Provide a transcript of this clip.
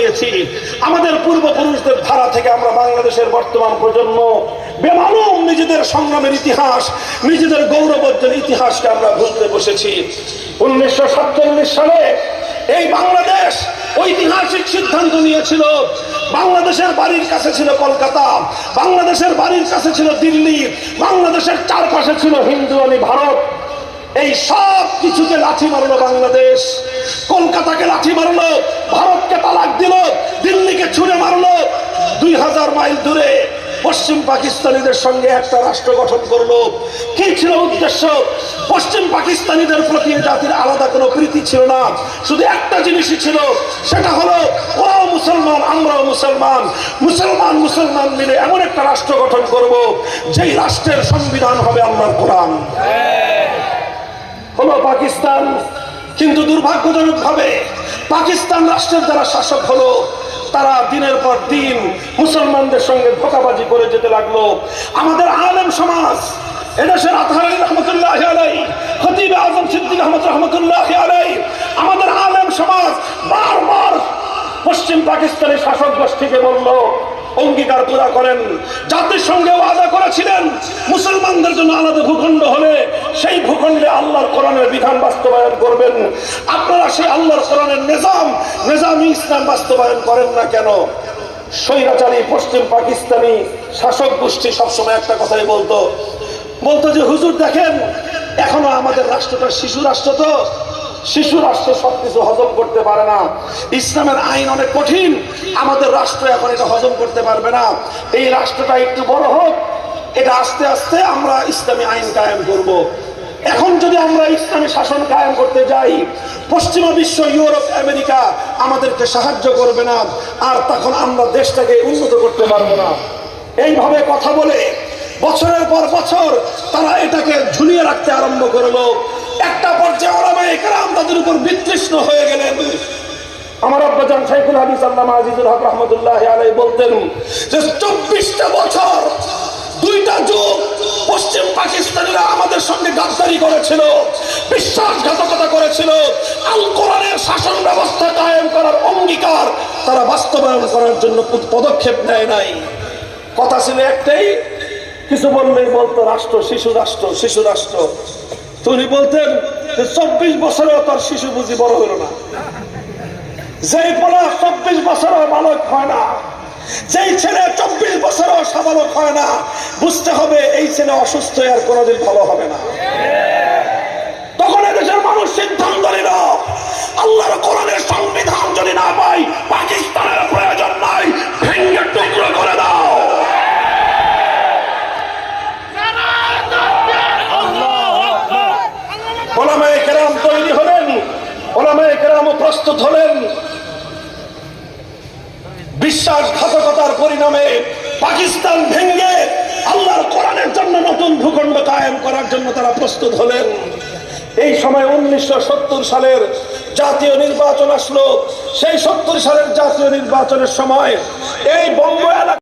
গিয়েছি আমাদের পূর্বপুরুষদের ধারা থেকে আমরা বাংলাদেশের বর্তমান প্রজন্ম বেমালুম নিজেদের সংগ্রামের ইতিহাস, নিজেদের গৌরবোজ্জ্বল ইতিহাসকে আমরা ভুলতে বসেছি। উনিশশো সাতচল্লিশ সালে এই বাংলাদেশ ঐতিহাসিক সিদ্ধান্ত নিয়েছিল, বাংলাদেশের বাড়ির কাছে ছিল কলকাতা, বাংলাদেশের বাড়ির কাছে ছিল দিল্লি, বাংলাদেশের চারপাশে ছিল হিন্দু আলী ভারত। এই সব কিছুকে লাঠি মারলো বাংলাদেশ। কলকাতাকে লাঠি মারলো, ভারতকে তালাক দিল, দিল্লিকে ছুঁড়ে মারলো। দুই হাজার মাইল দূরে পশ্চিম পাকিস্তানিদের সঙ্গে একটা রাষ্ট্র গঠন করল। কি ছিল উদ্দেশ্য? পশ্চিম পাকিস্তানিদের প্রতি জাতির আলাদা কোনো প্রীতি ছিল না। শুধু একটা জিনিসই ছিল, সেটা হলো ওরাও মুসলমান, আমরাও মুসলমান। মুসলমান মুসলমান মিলে এমন একটা রাষ্ট্র গঠন করব, যেই রাষ্ট্রের সংবিধান হবে আল্লাহর কোরআন। পাকিস্তান, কিন্তু দুর্ভাগ্যজনক ভাবে পাকিস্তান রাষ্ট্রের যারা শাসক হলো, তারা দিনের পর দিন মুসলমানদের সঙ্গে ধোকাবাজি করে যেতে লাগল। আমাদের আলেম সমাজ, এদেশের আতহার আলী রহমতুল্লাহ আলাই, খতিব আজম সিদ্দিক আহমদ রহমতুল্লাহ আলাই, আমাদের আলেম সমাজ বারবার পশ্চিম পাকিস্তানের শাসক গোষ্ঠীকে বলল অঙ্গীকার পুরা করেন। সঙ্গে ওয়াদা করেছিলেন। মুসলমানদের জন্য আলাদা ভূখণ্ড হলে সেই ভূখণ্ডে আল্লাহর কোরআনের বিধান বাস্তবায়ন করবেন। আপনারা সেই আল্লাহর কোরআনের নিজাম, নিজামী ইসলাম বাস্তবায়ন করেন না কেন? স্বৈরাচারী, পশ্চিম পাকিস্তানি শাসক গোষ্ঠী সবসময় একটা কথাই বলতো। বলতো যে, হুজুর, দেখেন, এখনও আমাদের রাষ্ট্রটা শিশু রাষ্ট্র তো। শিশু রাষ্ট্র সবকিছু হজম করতে পারে না। ইসলামের আইন অনেক কঠিন। আমাদের রাষ্ট্র এখন এটা হজম করতে পারবে না। এই রাষ্ট্রটা একটু বড় হোক, এটা আস্তে আস্তে আমরা ইসলামী আইন কায়েম করব। এখন যদি আমরা ইসলামী শাসন কায়েম করতে যাই, পশ্চিমা বিশ্ব, ইউরোপ, আমেরিকা আমাদেরকে সাহায্য করবে না, আর তখন আমরা দেশটাকে উন্নত করতে পারব না। এইভাবে কথা বলে বছরের পর বছর তারা এটাকে ঝুলিয়ে রাখতে আরম্ভ করল। একটা পর্যায়ে ওলামা একরাম তাদের উপর বিতৃষ্ণ হয়ে গেলেন। আমার আব্বাজান শাইখুল হাদিস আল্লামা আজিজুল হক রহমতুল্লাহ আলাই বলতেন যে চব্বিশটা বছর দুইটা যুগ পশ্চিম পাকিস্তানিরা আমাদের সঙ্গে গাদ্দারি করেছিল বিশ্বাসঘাতকতা করেছিল আল কোরআনের শাসন ব্যবস্থা কায়েম করার অঙ্গীকার তারা বাস্তবায়ন করার জন্য পদক্ষেপ নেয় নাই। কথা ছিল একটাই কিছু বললেই বলতো রাষ্ট্র শিশু রাষ্ট্র শিশু রাষ্ট্র। তো উনি বলতেন যে, চব্বিশ বছরেও তার শিশু বুঝি বড় হলো না। যেই পোলা চব্বিশ বছরও বালক হয় না, যেই ছেলে চব্বিশ বছরও সাবালক হয় না, বুঝতে হবে এই ছেলে অসুস্থ আর কোনোদিন ভালো হবে না। প্রস্তুত হলেন। বিশ্বাসঘাতকতার পরিণামে পাকিস্তান ভেঙ্গে আল্লাহর কোরআনের জন্য নতুন ভূখণ্ড কায়েম করার জন্য তারা প্রস্তুত হলেন। এই সময় উনিশশো সত্তর সালের জাতীয় নির্বাচন আসলো। সেই সত্তর সালের জাতীয় নির্বাচনের সময় এই বঙ্গ এলাকা